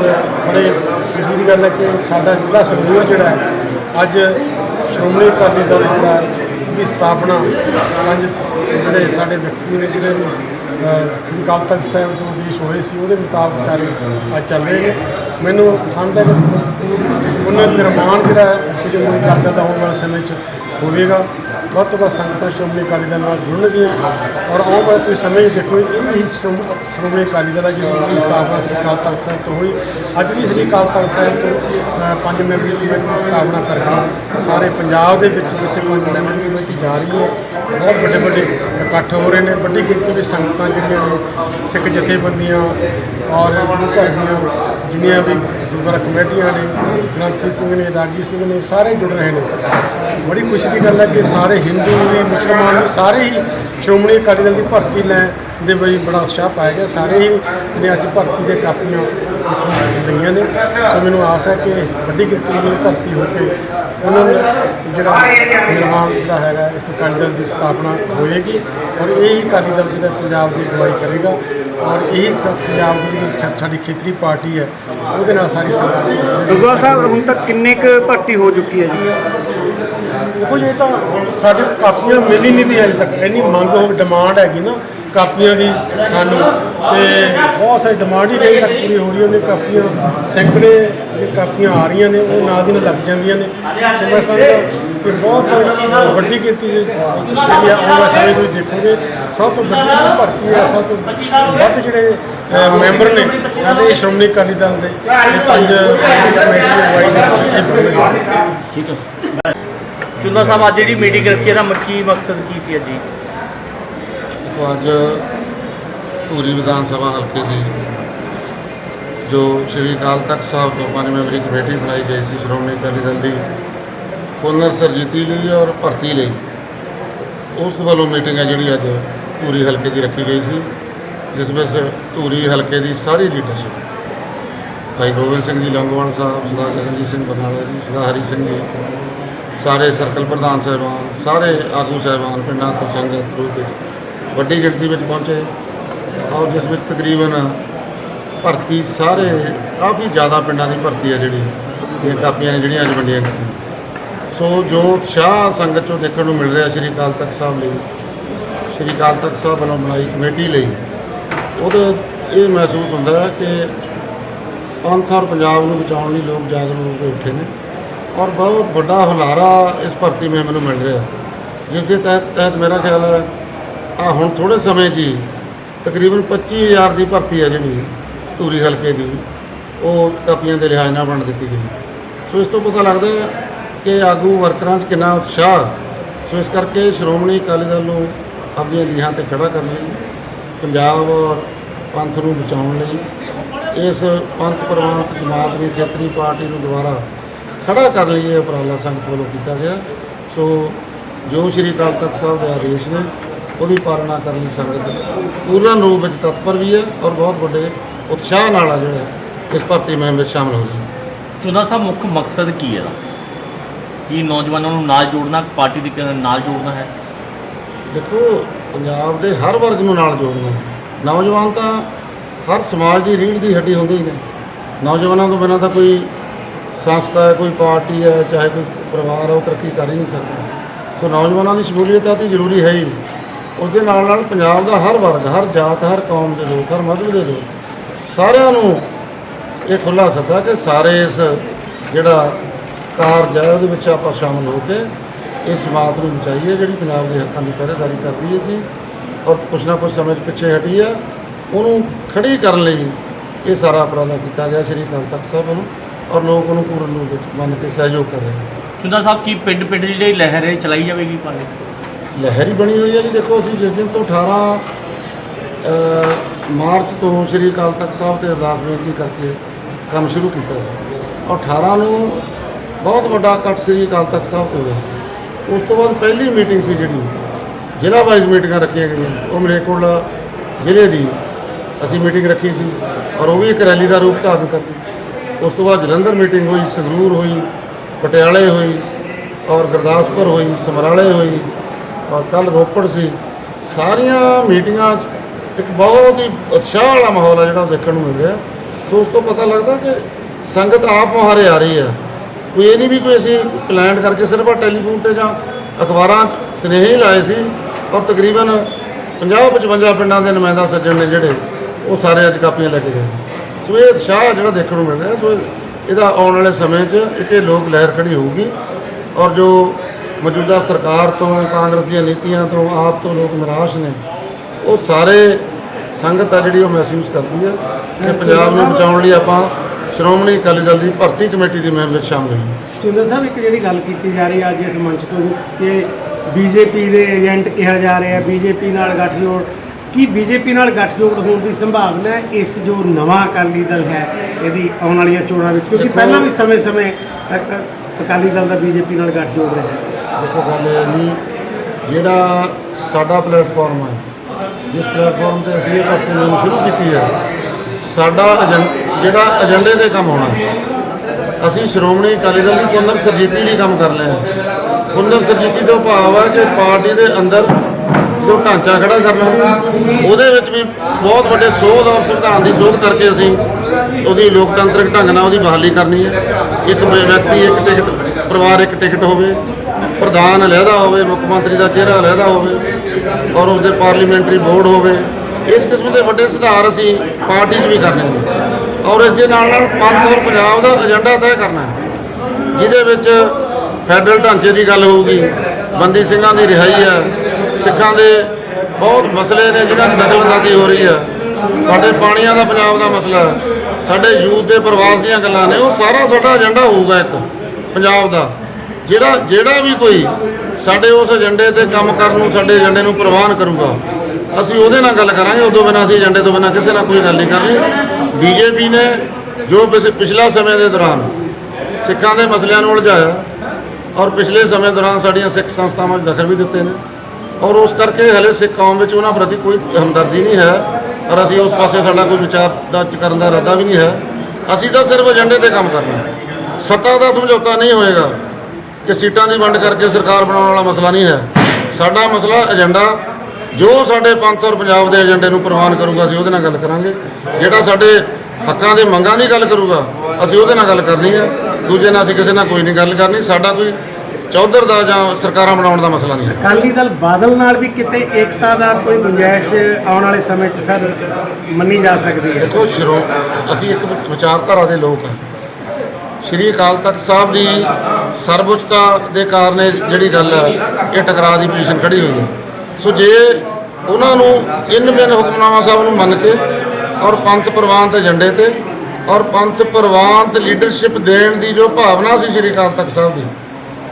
ਬੜੇ ਖੁਸ਼ੀ ਦੀ ਗੱਲ ਹੈ ਕਿ ਸਾਡਾ ਜ਼ਿਲ੍ਹਾ ਸੰਗਰੂਰ ਜਿਹੜਾ ਹੈ ਅੱਜ ਸ਼੍ਰੋਮਣੀ ਅਕਾਲੀ ਦਲ ਜਿਹੜਾ ਦੀ ਸਥਾਪਨਾ ਪੰਜ ਜਿਹੜੇ ਸਾਡੇ ਵਿਅਕਤੀ ਨੇ ਜਿਹੜੇ ਸ੍ਰੀ ਅਕਾਲ ਤਖਤ ਸਾਹਿਬ ਤੋਂ ਦੇਸ਼ ਹੋਏ ਸੀ, ਉਹਦੇ ਮੁਤਾਬਕ ਸਾਰੇ ਚੱਲ ਰਹੇ ਨੇ। ਮੈਨੂੰ ਸਮਝਦਾ ਕਿ ਉਹਨਾਂ ਦਾ ਨਿਰਮਾਣ ਜਿਹੜਾ ਹੈ ਸ੍ਰੀ ਗੁਰੂ ਅਕਾਲੀ ਦਲ ਦਾ ਆਉਣ ਵਾਲੇ ਸਮੇਂ 'ਚ ਹੋਵੇਗਾ। ਵੱਧ ਤੋਂ ਵੱਧ ਸੰਗਤਾਂ ਸ਼੍ਰੋਮਣੀ ਅਕਾਲੀ ਦਲ ਨਾਲ ਜੁੜਨਗੀਆਂ। ਔਰ ਆਉਣ ਵਾਲੇ ਤੁਸੀਂ ਸਮੇਂ 'ਚ ਦੇਖੋ, ਇਹ ਹੀ ਸ਼੍ਰੋਮ- ਸ਼੍ਰੋਮਣੀ ਅਕਾਲੀ ਦਲ ਦੀ ਜਿਹਦੀ ਸਥਾਪਨਾ ਸ੍ਰੀ ਅਕਾਲ ਤਖਤ ਸਾਹਿਬ ਤੋਂ ਹੋਈ। ਅੱਜ ਵੀ ਸ੍ਰੀ ਅਕਾਲ ਤਖਤ ਸਾਹਿਬ ਤੋਂ ਪੰਜ ਮੈਂਬਰੀ ਕਮੇਟੀ ਦੀ ਸਥਾਪਨਾ ਕਰਕੇ ਸਾਰੇ ਪੰਜਾਬ ਦੇ ਵਿੱਚ ਜਿੱਥੇ ਪੰਜ ਮੈਂਬਰੀ ਕਮੇਟੀ ਜਾ ਰਹੀ ਹੈ ਬਹੁਤ ਵੱਡੇ ਵੱਡੇ ਇਕੱਠ ਹੋ ਰਹੇ ਨੇ, ਵੱਡੀ ਗਿਣਤੀ ਵਿੱਚ ਸੰਗਤਾਂ ਜਿਹੜੀਆਂ ਨੇ, ਸਿੱਖ ਜਥੇਬੰਦੀਆਂ ਔਰ ਗੁਰੂ ਘਰ ਦੀਆਂ ਜਿੰਨੀਆਂ ਵੀ ਗੁਰਦੁਆਰਾ ਕਮੇਟੀਆਂ ਨੇ, ਗ੍ਰੰਥੀ ਸਿੰਘ ਨੇ, ਰਾਗੀ ਸਿੰਘ ਨੇ, ਸਾਰੇ ਜੁੜ ਰਹੇ ਨੇ। ਬੜੀ ਖੁਸ਼ੀ ਦੀ ਗੱਲ ਹੈ ਕਿ ਸਾਰੇ ਹਿੰਦੂ ਵੀ ਮੁਸਲਮਾਨ ਵੀ ਸਾਰੇ ਹੀ ਸ਼੍ਰੋਮਣੀ ਅਕਾਲੀ ਦਲ ਦੀ ਭਰਤੀ ਲੈ ਦੇ ਬਈ ਬੜਾ ਉਤਸ਼ਾਹ ਪਾਇਆ ਗਿਆ। ਸਾਰੇ ਹੀ ਜਿਹੜੇ ਅੱਜ ਭਰਤੀ ਦੇ ਕਾਪੀਆਂ ਇੱਥੋਂ ਲਈਆਂ ਨੇ। ਸੋ ਮੈਨੂੰ ਆਸ ਹੈ ਕਿ ਵੱਡੀ ਗਿਣਤੀ ਵਿੱਚ ਭਰਤੀ ਹੋ ਕੇ ਉਹਨਾਂ ਨੂੰ ਜਿਹੜਾ ਨਿਰਮਾਣ ਜਿਹੜਾ ਹੈਗਾ ਇਸ ਅਕਾਲੀ ਦਲ ਦੀ ਸਥਾਪਨਾ ਹੋਏਗੀ ਔਰ ਇਹ ਹੀ ਅਕਾਲੀ ਦਲ ਜਿਹੜਾ ਪੰਜਾਬ ਦੀ ਅਗਵਾਈ ਕਰੇਗਾ ਔਰ ਇਹ ਸਭ ਪੰਜਾਬ ਦੀ ਜਿਹੜੀ ਸਾਡੀ ਖੇਤਰੀ ਪਾਰਟੀ ਹੈ ਉਹਦੇ ਨਾਲ ਸਾਰੀ ਸਰਕਾਰ ਦੁਗਲ ਸਾਹਿਬ ਹੁਣ ਤੱਕ ਕਿੰਨੇ ਕੁ ਭਰਤੀ ਹੋ ਚੁੱਕੀ ਹੈ ਜੀ? ਦੇਖੋ ਜੀ ਇਹ ਤਾਂ ਸਾਡੇ ਕਾਪੀਆਂ ਮਿਲ ਹੀ ਨਹੀਂ ਦੀ ਅਜੇ ਤੱਕ। ਇੰਨੀ ਮੰਗ ਹੋ ਡਿਮਾਂਡ ਹੈਗੀ ਨਾ ਕਾਪੀਆਂ ਦੀ ਸਾਨੂੰ ਤੇ ਬਹੁਤ ਸਾਰੀ ਡਿਮਾਂਡ ਹੀ ਰਹੀ, ਤੱਕ ਪੂਰੀ ਹੋ ਰਹੀ ਉਹਨੇ ਕਾਪੀਆਂ, ਸੈਂਕੜੇ ਦੀ ਕਾਪੀਆਂ ਆ ਰਹੀਆਂ ਨੇ, ਉਹ ਨਾਲ ਦੀ ਨਾਲ ਲੱਗ ਜਾਂਦੀਆਂ ਨੇ। ਸੋ ਮੈਂ ਸਮਝਦਾ ਕਿ ਬਹੁਤ ਵੱਡੀ ਗਿਣਤੀ ਚ ਜਿਹੜੀ ਆ ਆਉਣ ਵਾਲੇ ਸਮੇਂ ਤੁਸੀਂ ਦੇਖੋਗੇ, ਸਭ ਤੋਂ ਵੱਡੀ ਭਰਤੀ ਹੈ, ਸਭ ਤੋਂ ਵੱਧ ਜਿਹੜੇ ਮੈਂਬਰ ਨੇ, ਸਾਡੇ ਸ਼੍ਰੋਮਣੀ ਅਕਾਲੀ ਦਲ ਦੇ, ਇਹ ਪੰਜ ਕਮੇਟੀ ਦੀ ਚੁੰਦਾ ਸਾਹਿਬ, ਅੱਜ ਜਿਹੜੀ ਮੀਟਿੰਗ ਰੱਖੀ ਇਹਦਾ ਦਾ ਕੀ ਮਕਸਦ ਕੀ ਸੀ ਜੀ ਦੇਖੋ ਅੱਜ ਧੂਰੀ ਵਿਧਾਨ ਸਭਾ ਹਲਕੇ ਦੀ ਜੋ ਸ਼੍ਰੀ ਅਕਾਲ ਤਖਤ ਸਾਹਿਬ ਤੋਂ ਪੰਜ ਮੈਂਬਰੀ ਕਮੇਟੀ ਬਣਾਈ ਗਈ ਸੀ ਸ਼੍ਰੋਮਣੀ ਅਕਾਲੀ ਦਲ ਦੀ ਪੁਨਰ ਸਰਜੀਤੀ ਲਈ ਔਰ ਭਰਤੀ ਲਈ। ਉਸ ਵੱਲੋਂ ਮੀਟਿੰਗ ਹੈ ਜਿਹੜੀ ਅੱਜ ਧੂਰੀ ਹਲਕੇ ਦੀ ਰੱਖੀ ਗਈ ਸੀ, ਜਿਸ ਵਿੱਚ ਧੂਰੀ ਹਲਕੇ ਦੀ ਸਾਰੀ ਲੀਡਰਸ਼ਿਪ ਭਾਈ ਗੋਬਿੰਦ ਸਿੰਘ ਜੀ, ਲੰਗੋਵਾਲ ਸਾਹਿਬ, ਸਰਦਾਰ ਗਗਨਜੀਤ ਸਿੰਘ ਬਰਨਾਲਾ ਜੀ, ਸਰਦਾਰ ਹਰੀ ਸਿੰਘ ਜੀ, ਸਾਰੇ ਸਰਕਲ ਪ੍ਰਧਾਨ ਸਾਹਿਬਾਨ, ਸਾਰੇ ਆਗੂ ਸਾਹਿਬਾਨ, ਪਿੰਡਾਂ ਤੋਂ ਸੰਗਤ, ਰੂਪ ਵਿੱਚ ਵੱਡੀ ਗਿਣਤੀ ਵਿੱਚ ਪਹੁੰਚੇ ਔਰ ਜਿਸ ਵਿੱਚ ਤਕਰੀਬਨ ਭਰਤੀ ਸਾਰੇ, ਕਾਫੀ ਜ਼ਿਆਦਾ ਪਿੰਡਾਂ ਦੀ ਭਰਤੀ ਹੈ ਜਿਹੜੀ, ਇਹ ਕਾਪੀਆਂ ਨੇ ਜਿਹੜੀਆਂ ਅੱਜ ਵੰਡੀਆਂ ਸੋ ਜੋ ਉਤਸ਼ਾਹ ਸੰਗਤ ਚੋਂ ਦੇਖਣ ਨੂੰ ਮਿਲ ਰਿਹਾ ਸ਼੍ਰੀ ਅਕਾਲ ਤਖਤ ਸਾਹਿਬ ਲਈ, ਸ਼੍ਰੀ ਅਕਾਲ ਤਖਤ ਸਾਹਿਬ ਵੱਲੋਂ ਬਣਾਈ ਕਮੇਟੀ ਲਈ, ਉਹਦੇ ਇਹ ਮਹਿਸੂਸ ਹੁੰਦਾ ਹੈ ਕਿ ਪੰਥ ਔਰ ਪੰਜਾਬ ਨੂੰ ਬਚਾਉਣ ਲਈ ਲੋਕ ਜਾਗਰੂਕ ਹੋ ਕੇ ਉੱਠੇ ਨੇ ਔਰ ਬਹੁਤ ਵੱਡਾ ਹੁਲਾਰਾ ਇਸ ਭਰਤੀ ਮੁਹਿੰਮ ਨੂੰ ਮਿਲ ਰਿਹਾ ਜਿਸ ਦੇ ਤਹਿਤ ਤਹਿਤ ਮੇਰਾ ਖਿਆਲ ਹੈ ਆ ਹੁਣ ਥੋੜੇ ਸਮੇਂ 'ਚ ਹੀ ਤਕਰੀਬਨ 25000 ਦੀ ਭਰਤੀ ਹੈ ਜਿਹੜੀ ਧੂਰੀ ਹਲਕੇ ਦੀ, ਉਹ ਕਾਪੀਆਂ ਦੇ ਲਿਹਾਜ਼ ਨਾਲ ਵੰਡ ਦਿੱਤੀ ਗਈ। ਸੋ ਇਸ ਤੋਂ ਪਤਾ ਲੱਗਦਾ ਹੈ ਕਿ ਆਗੂ ਵਰਕਰਾਂ 'ਚ ਕਿੰਨਾ ਉਤਸ਼ਾਹ। ਸੋ ਇਸ ਕਰਕੇ ਸ਼੍ਰੋਮਣੀ ਅਕਾਲੀ ਦਲ ਨੂੰ ਆਪਣੀਆਂ ਲੀਹਾਂ ਤੇ ਖੜਾ ਕਰਨ ਲਈ, ਪੰਜਾਬ ਔਰ ਪੰਥ ਨੂੰ ਬਚਾਉਣ ਲਈ, ਇਸ ਪੰਥ ਪ੍ਰਵਾਨਿਤ ਜਮਾਤ ਨੂੰ ਖੇਤਰੀ ਪਾਰਟੀ ਨੂੰ ਦੁਬਾਰਾ ਖੜਾ ਕਰਨ ਲਈ ਇਹ ਉਪਰਾਲਾ ਸੰਗਤ ਵੱਲੋਂ ਕੀਤਾ ਗਿਆ। ਸੋ ਜੋ ਸ਼੍ਰੀ ਅਕਾਲ ਤਖਤ ਸਾਹਿਬ ਦੇ ਆਦੇਸ਼ ਨੇ ਉਹਦੀ ਪਾਲਣਾ ਕਰਨ ਲਈ ਸੰਗਤ ਪੂਰਨ ਰੂਪ ਵਿੱਚ ਤਤਪਰ ਵੀ ਹੈ ਔਰ ਬਹੁਤ ਵੱਡੇ ਉਤਸ਼ਾਹ ਨਾਲ ਆ ਜਿਹੜਾ ਇਸ ਭਰਤੀ ਮੁਹਿੰਮ ਵਿੱਚ ਸ਼ਾਮਲ ਹੋ ਹੈ ਚੁੰਦਾ ਸਾਹਿਬ ਮੁੱਖ ਮਕਸਦ ਕੀ ਹੈ ਦਾ ਕੀ ਨੌਜਵਾਨਾਂ ਨੂੰ ਨਾਲ ਜੋੜਨਾ ਪਾਰਟੀ ਦੇ ਕ- ਨਾਲ ਜੋੜਨਾ ਹੈ? ਦੇਖੋ ਪੰਜਾਬ ਦੇ ਹਰ ਵਰਗ ਨੂੰ ਨਾਲ ਜੋੜਨਾ ਨੌਜਵਾਨ ਤਾਂ ਹਰ ਸਮਾਜ ਦੀ ਰੀੜ੍ਹ ਦੀ ਹੱਡੀ ਹੁੰਦੇ ਹੀ ਨੇ। ਨੌਜਵਾਨਾਂ ਤੋਂ ਬਿਨਾਂ ਤਾਂ ਕੋਈ ਸੰਸਥਾ ਹੈ ਕੋਈ ਪਾਰਟੀ ਹੈ ਚਾਹੇ ਕੋਈ ਪਰਿਵਾਰ ਹੈ ਉਹ ਤਰੱਕੀ ਕਰ ਹੀ ਨਹੀਂ ਸਕਦਾ। ਸੋ ਨੌਜਵਾਨਾਂ ਦੀ ਸ਼ਮੂਲੀਅਤ ਤਾਂ ਜ਼ਰੂਰੀ ਹੈ ਹੀ। ਉਸ ਦੇ ਨਾਲ ਨਾਲ ਪੰਜਾਬ ਦਾ ਹਰ ਵਰਗ, ਹਰ ਜਾਤ, ਹਰ ਕੌਮ ਦੇ ਲੋਕ, ਹਰ ਮਜ਼ਹਬ ਦੇ ਲੋਕ ਸਾਰਿਆਂ ਨੂੰ ਇਹ ਖੁੱਲਾ ਸੱਦਾ ਕਿ ਸਾਰੇ ਇਸ ਜਿਹੜਾ ਕਾਰਜ ਹੈ, ਉਹਦੇ ਵਿੱਚ ਆਪਾਂ ਸ਼ਾਮਲ ਹੋ ਕੇ ਇਸ ਜਮਾਤ ਨੂੰ ਬਚਾਈਏ, ਜਿਹੜੀ ਪੰਜਾਬ ਦੇ ਹੱਕਾਂ ਦੀ ਪਹਿਰੇਦਾਰੀ ਕਰਦੀ ਹੈ ਜੀ। ਔਰ ਕੁਛ ਨਾ ਕੁਛ ਸਮੇਂ 'ਚ ਪਿੱਛੇ ਹਟੀ ਹੈ। ਉਹਨੂੰ ਖੜੀ ਕਰਨ ਲਈ ਇਹ ਸਾਰਾ ਉਪਰਾਲਾ ਕੀਤਾ ਗਿਆ ਸ੍ਰੀ ਅਕਾਲ ਤਖਤ ਸਾਹਿਬ ਵੱਲੋਂ ਔਰ ਲੋਕ ਉਹਨੂੰ ਪੂਰਨ ਰੂਪ ਵਿੱਚ ਮੰਨ ਕੇ ਸਹਿਯੋਗ ਕਰ ਰਹੇ ਨੇ। ਚੁੰਦਾ ਸਾਹਿਬ, ਕੀ ਪਿੰਡ ਪਿੰਡ ਦੀ ਜਿਹੜੀ ਲਹਿਰ ਹੈ ਚਲਾਈ ਜਾਵੇਗੀ ਪਾਣੀ? ਲਹਿਰ ਹੀ ਬਣੀ ਹੋਈ ਹੈ ਜੀ। ਦੇਖੋ, ਅਸੀਂ ਜਿਸ ਦਿਨ ਤੋਂ 18 ਮਾਰਚ ਤੋਂ ਸ੍ਰੀ ਅਕਾਲ ਤਖਤ ਸਾਹਿਬ ਤੇ ਅਰਦਾਸ ਬੇਨਤੀ ਕਰਕੇ ਕੰਮ ਸ਼ੁਰੂ ਕੀਤਾ ਸੀ। ਔਰ 18 ਨੂੰ ਬਹੁਤ ਵੱਡਾ ਇਕੱਠ ਸ੍ਰੀ ਅਕਾਲ ਤਖਤ ਸਾਹਿਬ ਤੇ ਹੋਇਆ। ਉਸ ਤੋਂ ਬਾਅਦ ਪਹਿਲੀ ਮੀਟਿੰਗ ਸੀ ਜਿਹੜੀ ਜ਼ਿਲ੍ਹਾ ਵਾਈਜ਼ ਮੀਟਿੰਗਾਂ ਰੱਖੀਆਂ ਗਈਆਂ। ਉਹ ਮਲੇਰਕੋਟਲਾ ਜ਼ਿਲ੍ਹੇ ਦੀ ਅਸੀਂ ਮੀਟਿੰਗ ਰੱਖੀ ਸੀ ਔਰ ਉਹ ਵੀ ਇੱਕ ਰੈਲੀ ਦਾ ਰੂਪ ਧਾਰਨ ਕਰਦੀ ਉਸ ਤੋਂ ਬਾਅਦ ਜਲੰਧਰ ਮੀਟਿੰਗ ਹੋਈ, ਸੰਗਰੂਰ ਹੋਈ, ਪਟਿਆਲੇ ਹੋਈ ਔਰ ਗੁਰਦਾਸਪੁਰ ਹੋਈ, ਸਮਰਾਲੇ ਹੋਈ। ਔਰ ਕੱਲ ਰੋਪੜ ਸੀ, ਸਾਰੀਆਂ ਮੀਟਿੰਗਾਂ 'ਚ ਇੱਕ ਬਹੁਤ ਹੀ ਉਤਸ਼ਾਹ ਵਾਲਾ ਮਾਹੌਲ ਹੈ ਜਿਹੜਾ ਉਹ ਦੇਖਣ ਨੂੰ ਮਿਲ ਰਿਹਾ। ਸੋ ਉਸ ਤੋਂ ਪਤਾ ਲੱਗਦਾ ਕਿ ਸੰਗਤ ਆਪ ਮੁਹਾਰੇ ਆ ਰਹੀ ਹੈ। ਕੋਈ ਇਹ ਨਹੀਂ ਵੀ ਕੋਈ ਅਸੀਂ ਪਲਾਨ ਕਰਕੇ ਸਿਰਫ ਟੈਲੀਫੋਨ ਤੇ ਜਾਂ ਅਖਬਾਰਾਂ 'ਚ ਸੁਨੇਹੇ ਹੀ ਲਾਏ ਸੀ ਔਰ ਤਕਰੀਬਨ 50 55 ਪਿੰਡਾਂ ਦੇ ਨੁਮਾਇੰਦਾ ਸੱਜਣ ਨੇ ਜਿਹੜੇ, ਉਹ ਸਾਰੇ ਅੱਜ ਕਾਪੀਆਂ ਲੈ ਕੇ ਗਏ। ਸੋ ਇਹ ਉਤਸ਼ਾਹ ਜਿਹੜਾ ਦੇਖਣ ਨੂੰ ਮਿਲ ਰਿਹਾ, ਸੋ ਇਹਦਾ ਆਉਣ ਵਾਲੇ ਸਮੇਂ 'ਚ ਇੱਕ ਇਹ ਲੋਕ ਲਹਿਰ ਖੜੀ ਹੋਊਗੀ ਔਰ ਜੋ ਮੌਜੂਦਾ ਸਰਕਾਰ ਤੋਂ ਕਾਂਗਰਸ ਦੀਆਂ ਨੀਤੀਆਂ ਤੋਂ ਆਪ ਤੋਂ ਲੋਕ ਨਿਰਾਸ਼ ਨੇ। ਉਹ ਸਾਰੇ ਸੰਗਤ ਆ ਜਿਹੜੀ ਉਹ ਮਹਿਸੂਸ ਕਰਦੀ ਹੈ ਕਿ ਪੰਜਾਬ ਨੂੰ ਬਚਾਉਣ ਲਈ ਆਪਾਂ ਸ਼੍ਰੋਮਣੀ ਅਕਾਲੀ ਦਲ ਦੀ ਭਰਤੀ ਕਮੇਟੀ ਦੀ ਵਿੱਚ ਸ਼ਾਮਲ ਹੋਈਏ ਚੁੰਦਰ ਸਾਹਿਬ ਇੱਕ ਜਿਹੜੀ ਗੱਲ ਕੀਤੀ ਜਾ ਰਹੀ ਹੈ ਅੱਜ ਇਸ ਮੰਚ ਤੋਂ ਕਿ ਬੀਜੇਪੀ ਦੇ ਏਜੰਟ ਕਿਹਾ ਜਾ ਰਿਹਾ ਹੈ ਬੀਜੇਪੀ ਨਾਲ ਗੱਠਜੋੜ। ਕੀ ਬੀਜੇਪੀ ਨਾਲ ਗੱਠਜੋੜ ਹੋਣ ਦੀ ਸੰਭਾਵਨਾ ਹੈ? ਇਸ ਜੋ ਨਵਾਂ ਅਕਾਲੀ ਦਲ ਹੈ ਇਹਦੀ ਆਉਣ ਵਾਲੀਆਂ ਚੋਣਾਂ ਵਿੱਚ? ਕਿਉਂਕਿ ਪਹਿਲਾਂ ਵੀ ਸਮੇਂ-ਸਮੇਂ ਅਕ- ਅਕਾਲੀ ਦਲ ਦਾ ਬੀਜੇਪੀ ਨਾਲ ਗੱਠਜੋੜ ਰਿਹਾ ਹੈ। ਦੇਖੋ ਗੱਲ ਇਹ ਨਹੀਂ, ਜਿਹੜਾ ਸਾਡਾ ਪਲੇਟਫਾਰਮ ਹੈ, ਜਿਸ ਪਲੇਟਫਾਰਮ ਤੇ ਅਸੀਂ ਇਹ ਭਰਤੀ ਮੁਹਿੰਮ ਸ਼ੁਰੂ ਕੀਤੀ ਹੈ, ਸਾਡਾ ਏਜੰ- ਜਿਹੜਾ ਏਜੰਡੇ ਤੇ ਕੰਮ ਹੋਣਾ ਅਸੀਂ ਸ਼੍ਰੋਮਣੀ ਅਕਾਲੀ ਦਲ ਦੀ ਪੁਨਰ ਸਰਜੀਤੀ ਲਈ ਕੰਮ ਕਰ ਰਹੇ ਹਾਂ। ਪੁਨਰ ਸਰਜੀਤੀ ਤੋਂ ਭਾਵ ਹੈ ਕਿ ਪਾਰਟੀ ਦੇ ਅੰਦਰ ਜੋ ਢਾਂਚਾ ਖੜਾ ਕਰਨਾ, ਉਹਦੇ ਵਿੱਚ ਵੀ ਬਹੁਤ ਵੱਡੇ ਸੋਧ ਔਰ ਸੰਵਿਧਾਨ ਦੀ ਸੋਧ ਕਰਕੇ ਅਸੀਂ ਉਹਦੀ ਲੋਕਤੰਤਰਿਕ ਢੰਗ ਨਾਲ ਉਹਦੀ ਬਹਾਲੀ ਕਰਨੀ ਹੈ। ਇੱਕ ਵਿਅਕਤੀ ਇੱਕ ਟਿਕਟ, ਪਰਿਵਾਰ ਇੱਕ ਟਿਕਟ ਹੋਵੇ ਪ੍ਰਧਾਨ ਅਲੱਗਾ ਹੋਵੇ, ਮੁੱਖ ਮੰਤਰੀ ਦਾ ਚਿਹਰਾ ਅਲੱਗਾ ਹੋਵੇ ਔਰ ਉਸਦੇ ਪਾਰਲੀਮੈਂਟਰੀ ਬੋਰਡ ਹੋਵੇ, ਇਸ ਕਿਸਮ ਦੇ ਵੱਡੇ ਸੁਧਾਰ ਅਸੀਂ ਪਾਰਟੀ 'ਚ ਵੀ ਕਰਨੇ ਨੇ। ਔਰ ਇਸ ਦੇ ਨਾਲ ਨਾਲ ਪੰਥ ਔਰ ਪੰਜਾਬ ਦਾ ਏਜੰਡਾ ਤੈਅ ਕਰਨਾ ਜਿਹਦੇ ਵਿੱਚ ਫੈਡਰਲ ਢਾਂਚੇ ਦੀ ਗੱਲ ਹੋਊਗੀ, ਬੰਦੀ ਸਿੰਘਾਂ ਦੀ ਰਿਹਾਈ ਹੈ, ਸਿੱਖਾਂ ਦੇ ਬਹੁਤ ਮਸਲੇ ਨੇ ਜਿਨ੍ਹਾਂ ਦੀ ਦਖਲਅੰਦਾਜ਼ੀ ਹੋ ਰਹੀ ਹੈ। ਸਾਡੇ ਪਾਣੀਆਂ ਦਾ ਪੰਜਾਬ ਦਾ ਮਸਲਾ ਸਾਡੇ ਯੂਥ ਦੇ ਪ੍ਰਵਾਸ ਦੀਆਂ ਗੱਲਾਂ ਨੇ, ਉਹ ਸਾਰਾ ਸਾਡਾ ਏਜੰਡਾ ਹੋਊਗਾ ਇੱਕ, ਪੰਜਾਬ ਦਾ। ਜਿਹੜਾ ਜਿਹੜਾ ਵੀ ਕੋਈ ਸਾਡੇ ਉਸ ਏਜੰਡੇ ਤੇ ਕੰਮ ਕਰਨ ਨੂੰ ਸਾਡੇ ਏਜੰਡੇ ਨੂੰ ਪ੍ਰਵਾਨ ਕਰੂਗਾ, ਅਸੀਂ ਉਹਦੇ ਨਾਲ ਗੱਲ ਕਰਾਂਗੇ, ਉਦੋਂ ਬਿਨਾਂ ਅਸੀਂ ਏਜੰਡੇ ਤੋਂ ਬਿਨਾਂ ਕਿਸੇ ਨਾਲ ਕੋਈ ਗੱਲ ਨਹੀਂ ਕਰਨੀ। ਬੀਜੇਪੀ ਨੇ ਜੋ ਪਿਛ- ਪਿਛਲਾ ਸਮੇਂ ਦੇ ਦੌਰਾਨ ਸਿੱਖਾਂ ਦੇ ਮਸਲਿਆਂ ਨੂੰ ਉਲਝਾਇਆ ਔਰ ਪਿਛਲੇ ਸਮੇਂ ਦੌਰਾਨ ਸਾਡੀਆਂ ਸਿੱਖ ਸੰਸਥਾਵਾਂ 'ਚ ਦਖਲ ਵੀ ਦਿੱਤੇ ਨੇ ਔਰ ਉਸ ਕਰਕੇ ਹਲੇ ਸਿੱਖ ਕੌਮ ਵਿੱਚ ਉਹਨਾਂ ਪ੍ਰਤੀ ਕੋਈ ਹਮਦਰਦੀ ਨਹੀਂ ਹੈ ਔਰ ਅਸੀਂ ਉਸ ਪਾਸੇ ਸਾਡਾ ਕੋਈ ਵਿਚਾਰ ਦਾ ਕਰਨ ਦਾ ਇਰਾਦਾ ਵੀ ਨਹੀਂ ਹੈ। ਅਸੀਂ ਤਾਂ ਸਿਰਫ ਏਜੰਡੇ ਤੇ ਕੰਮ ਕਰਨਾ ਸੱਤਾ ਦਾ ਸਮਝੌਤਾ ਨਹੀਂ ਹੋਏਗਾ। ਕਿ ਸੀਟਾਂ ਦੀ ਵੰਡ ਕਰਕੇ ਸਰਕਾਰ ਬਣਾਉਣ ਵਾਲਾ ਮਸਲਾ ਨਹੀਂ ਹੈ। ਸਾਡਾ ਮਸਲਾ ਏਜੰਡਾ ਜੋ ਸਾਡੇ ਪੰਥ ਔਰ ਪੰਜਾਬ ਦੇ ਏਜੰਡੇ ਨੂੰ ਪ੍ਰਵਾਨ ਕਰੂਗਾ ਅਸੀਂ ਉਹਦੇ ਨਾਲ ਗੱਲ ਕਰਾਂਗੇ। ਜਿਹੜਾ ਸਾਡੇ ਹੱਕਾਂ ਦੇ ਮੰਗਾਂ ਦੀ ਗੱਲ ਕਰੂਗਾ ਅਸੀਂ ਉਹਦੇ ਨਾਲ ਗੱਲ ਕਰਨੀ ਹੈ। ਦੂਜੇ ਨਾਲ ਅਸੀਂ ਕਿਸੇ ਨਾਲ ਕੋਈ ਨਹੀਂ ਗੱਲ ਕਰਨੀ। ਸਾਡਾ ਕੋਈ ਚੌਧਰ ਦਾ ਜਾਂ ਸਰਕਾਰਾਂ ਬਣਾਉਣ ਦਾ ਮਸਲਾ ਨਹੀਂ ਹੈ। ਅਕਾਲੀ ਦਲ ਬਾਦਲ ਨਾਲ ਵੀ ਕਿਤੇ ਏਕਤਾ ਦਾ ਕੋਈ ਗੁੰਜਾਇਸ਼ ਆਉਣ ਵਾਲੇ ਸਮੇਂ 'ਚ ਸਰ ਮੰਨੀ ਜਾ ਸਕਦੀ ਹੈ? ਦੇਖੋ ਸ਼ਰੋ ਅਸੀਂ ਇੱਕ ਵਿਚਾਰਧਾਰਾ ਦੇ ਲੋਕ ਹਾਂ। ਸ਼੍ਰੀ ਅਕਾਲ ਤਖਤ ਸਾਹਿਬ ਦੀ ਸਰਵਉੱਚਤਾ ਦੇ ਕਾਰਨ ਇਹ ਜਿਹੜੀ ਗੱਲ ਹੈ, ਇਹ ਟਕਰਾਅ ਦੀ ਪੋਜੀਸ਼ਨ ਖੜੀ ਹੋਈ ਹੈ। ਸੋ ਜੇ ਉਹਨਾਂ ਨੂੰ ਇਨ ਬਿਨ ਹੁਕਮਨਾਮਾ ਸਾਹਿਬ ਨੂੰ ਮੰਨ ਕੇ ਔਰ ਪੰਥ ਪ੍ਰਵਾਨ ਤੇ ਏਜੰਡੇ ਤੇ ਔਰ ਪੰਥ ਪ੍ਰਵਾਨ ਤੇ ਲੀਡਰਸ਼ਿਪ ਦੇਣ ਦੀ ਜੋ ਭਾਵਨਾ ਸੀ ਸ਼੍ਰੀ ਅਕਾਲ ਤਖਤ ਸਾਹਿਬ ਦੀ,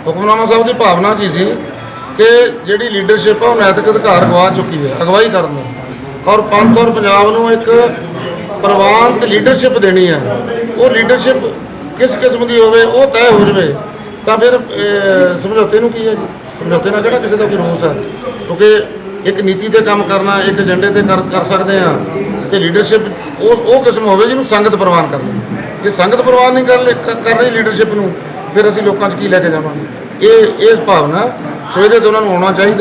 ਹੁਕਮਨਾਮਾ ਸਾਹਿਬ ਦੀ ਭਾਵਨਾ ਕੀ ਸੀ? ਕਿ ਜਿਹੜੀ ਲੀਡਰਸ਼ਿਪ ਆ ਉਹ ਨੈਤਿਕ ਅਧਿਕਾਰ ਗਵਾ ਚੁੱਕੀ ਹੈ, ਅਗਵਾਈ ਕਰਨ ਨੂੰ ਔਰ ਪੰਥ ਔਰ ਪੰਜਾਬ ਨੂੰ ਇੱਕ ਪ੍ਰਵਾਨ ਤੇ ਲੀਡਰਸ਼ਿਪ ਦੇਣੀ ਹੈ। ਉਹ ਲੀਡਰਸ਼ਿਪ ਕਿਸ ਕਿਸਮ ਦੀ ਹੋਵੇ, ਉਹ ਤੈਅ ਹੋ ਜਾਵੇ। ਤਾਂ ਫਿਰ ਅਹ, ਸਮਝੌਤੇ ਨੂੰ ਕੀ ਹੈ ਜੀ? ਸਮਝੌਤੇ ਨਾਲ ਕਿਹੜਾ ਕਿਸੇ ਦਾ ਕੋਈ ਰੋਸ ਹੈ? ਕਿਉਂਕਿ ਇੱਕ ਨੀਤੀ ਤੇ ਕੰਮ ਕਰਨਾ ਇੱਕ ਏਜੰਡੇ ਤੇ ਕਰ ਕਰ ਸਕਦੇ ਆ ਤੇ ਲੀਡਰਸ਼ਿਪ ਉਹ ਉਹ ਕਿਸਮ ਹੋਵੇ ਜਿਹਨੂੰ ਸੰਗਤ ਪ੍ਰਵਾਨ ਕਰ ਲਵੇ। ਜੇ ਸੰਗਤ ਪ੍ਰਵਾਨ ਨਹੀਂ ਕਰ ਲੈ- ਕਰ ਰਹੀ ਲੀਡਰਸ਼ਿਪ ਨੂੰ ਫਿਰ ਅਸੀਂ ਲੋਕਾਂ 'ਚ ਕੀ ਲੈ ਕੇ ਜਾਵਾਂਗੇ? ਇਹ ਇਹ ਭਾਵਨਾ ਸੋ ਇਹਦੇ ਤੋਂ ਉਹਨਾਂ ਨੂੰ ਆਉਣਾ ਚਾਹੀਦਾ।